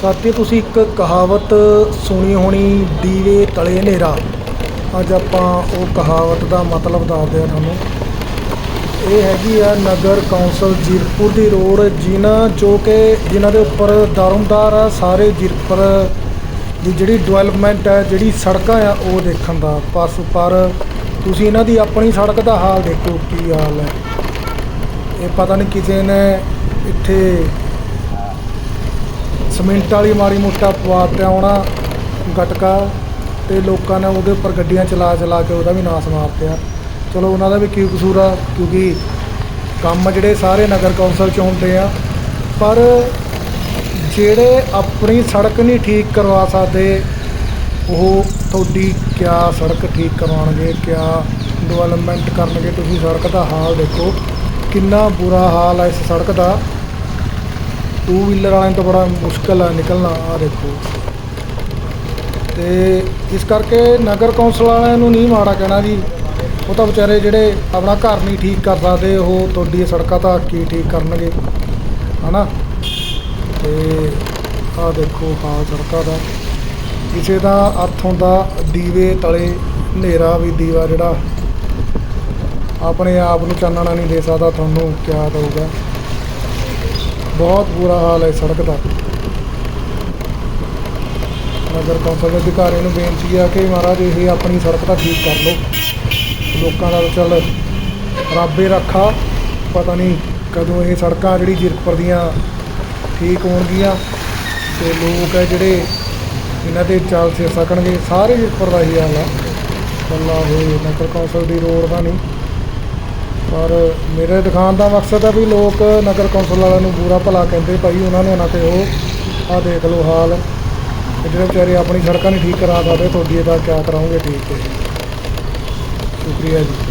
ਸਾਥੀ ਤੁਸੀਂ ਇੱਕ ਕਹਾਵਤ ਸੁਣੀ ਹੋਣੀ, ਦੀਵੇ ਤਲੇ ਹਨੇਰਾ। ਅੱਜ ਆਪਾਂ ਉਹ ਕਹਾਵਤ ਦਾ ਮਤਲਬ ਦੱਸਦੇ ਆ ਤੁਹਾਨੂੰ। ਇਹ ਹੈਗੀ ਆ ਨਗਰ ਕੌਂਸਲ ਜ਼ੀਰਪੁਰ ਦੀ ਰੋਡ, ਜਿਨ੍ਹਾਂ ਜੋ ਕਿ ਜਿਨ੍ਹਾਂ ਦੇ ਉੱਪਰ ਦਾਰੋਮਦਾਰ ਆ, ਸਾਰੇ ਜ਼ੀਰਪੁਰ ਦੀ ਜਿਹੜੀ ਡਿਵੈਲਪਮੈਂਟ ਹੈ ਜਿਹੜੀ ਸੜਕਾਂ ਆ, ਉਹ ਦੇਖਣ ਦਾ ਪਰਸ ਪਰ ਤੁਸੀਂ ਇਹਨਾਂ ਦੀ ਆਪਣੀ ਸੜਕ ਦਾ ਹਾਲ ਦੇਖੋ, ਕੀ ਹਾਲ ਹੈ। ਇਹ ਪਤਾ ਨਹੀਂ ਕਿਸੇ ਨੇ ਇੱਥੇ ਸੀਮਿੰਟ ਵਾਲੀ ਮਾੜੀ ਮੋਟਾ ਪਵਾ ਤੇ ਆਉਣਾ ਗਟਕਾ ਤੇ ਲੋਕਾਂ ਨੇ ਉਹਦੇ ਉੱਪਰ ਗੱਡੀਆਂ ਚਲਾ ਚਲਾ ਕੇ ਉਹਦਾ ਵੀ ਨਾਸ ਮਾਰਤਿਆ। ਚਲੋ ਉਹਨਾਂ ਦਾ ਵੀ ਕੀ ਕਸੂਰ ਆ, ਕਿਉਂਕਿ ਕੰਮ ਜਿਹੜੇ ਸਾਰੇ ਨਗਰ ਕੌਂਸਲ 'ਚ ਹੁੰਦੇ ਆ, ਪਰ ਜਿਹੜੇ ਆਪਣੀ ਸੜਕ ਨਹੀਂ ਠੀਕ ਕਰਵਾ ਸਕਦੇ, ਉਹ ਤੁਹਾਡੀ ਕਿਆ ਸੜਕ ਠੀਕ ਕਰਵਾਉਣਗੇ, ਕਿਆ ਡਿਵੈਲਪਮੈਂਟ ਕਰਨਗੇ, ਤੁਸੀਂ ਸੜਕ ਦਾ ਹਾਲ ਦੇਖੋ, ਕਿੰਨਾ ਬੁਰਾ ਹਾਲ ਹੈ ਇਸ ਸੜਕ ਦਾ। ਟੂ ਵੀਲਰ ਵਾਲਿਆਂ ਤੋਂ ਬੜਾ ਮੁਸ਼ਕਲ ਆ ਨਿਕਲਣਾ ਆ ਦੇਖੋ। ਤੇ ਇਸ ਕਰਕੇ ਨਗਰ ਕੌਂਸਲ ਵਾਲਿਆਂ ਨੂੰ ਨਹੀਂ ਮਾੜਾ ਕਹਿਣਾ ਜੀ। ਉਹ ਤਾਂ ਵਿਚਾਰੇ ਜਿਹੜੇ ਆਪਣਾ ਘਰ ਨਹੀਂ ਠੀਕ ਕਰ ਸਕਦੇ, ਉਹ ਤੁਹਾਡੀ ਸੜਕਾਂ ਤਾਂ ਕੀ ਠੀਕ ਕਰਨਗੇ। ਹਨਾ? ਤੇ ਆ ਦੇਖੋ ਹਾਲ ਸੜਕਾਂ ਦਾ। ਕਿਸੇ ਦਾ ਅਰਥ ਹੁੰਦਾ ਦੀਵੇ, ਤਲੇ, ਹਨੇਰਾ ਵੀ ਦੀਵਾ ਜਿਹੜਾ। ਆਪਣੇ ਆਪ ਨੂੰ ਚਾਨਣਾ ਨਹੀਂ ਦੇ ਸਕਦਾ ਤੁਹਾਨੂੰ, ਕਿਆ ਦਊਗਾ ਬਹੁਤ ਬੁਰਾ ਹਾਲ ਹੈ ਸੜਕ ਦਾ। ਨਗਰ ਕੌਂਸਲ ਦੇ ਅਧਿਕਾਰੀਆਂ ਨੂੰ ਬੇਨਤੀ ਆ ਕਿ ਮਹਾਰਾਜ ਇਹ ਆਪਣੀ ਸੜਕ ਤਾਂ ਠੀਕ ਕਰ ਲਓ। ਲੋਕਾਂ ਦਾ ਤਾਂ ਚੱਲ ਰੱਬੇ ਰੱਖਾ। ਪਤਾ ਨਹੀਂ ਕਦੋਂ ਇਹ ਸੜਕਾਂ ਜਿਹੜੀ ਜੀਰਕਪੁਰ ਦੀਆਂ ਠੀਕ ਹੋਣਗੀਆਂ ਤੇ ਲੋਕ ਹੈ ਜਿਹੜੇ ਇਹਨਾਂ ਤੇ ਚੱਲ ਸੇ ਸਕਣਗੇ। ਸਾਰੇ ਜੀਰਕਪੁਰ ਦਾ ਹੀ ਹਾਲ ਆ ਕੱਲਾ ਹੋਏ ਨਗਰ ਕੌਂਸਲ ਦੀ ਰੋਡ ਦਾ ਨਹੀਂ ਪਰ ਮੇਰੇ ਦਿਖਾਉਣ ਦਾ ਮਕਸਦ ਹੈ ਵੀ ਲੋਕ ਨਗਰ ਕੌਂਸਲ ਵਾਲਿਆਂ ਨੂੰ ਬੁਰਾ ਭਲਾ ਕਹਿੰਦੇ ਭਾਈ, ਉਹਨਾਂ ਨੂੰ ਨਾ 'ਤੇ ਉਹ, ਆਹ ਦੇਖ ਲਓ ਹਾਲ। ਤੇ ਜਿਹੜੇ ਵਿਚਾਰੇ ਆਪਣੀ ਸੜਕਾਂ ਨਹੀਂ ਠੀਕ ਕਰਾ ਸਕਦੇ, ਤੁਹਾਡੀ ਇਹਦਾ ਕਿਆ ਕਰਾਉਂਗੇ, ਠੀਕ ਹੈ ਸ਼ੁਕਰੀਆ ਜੀ।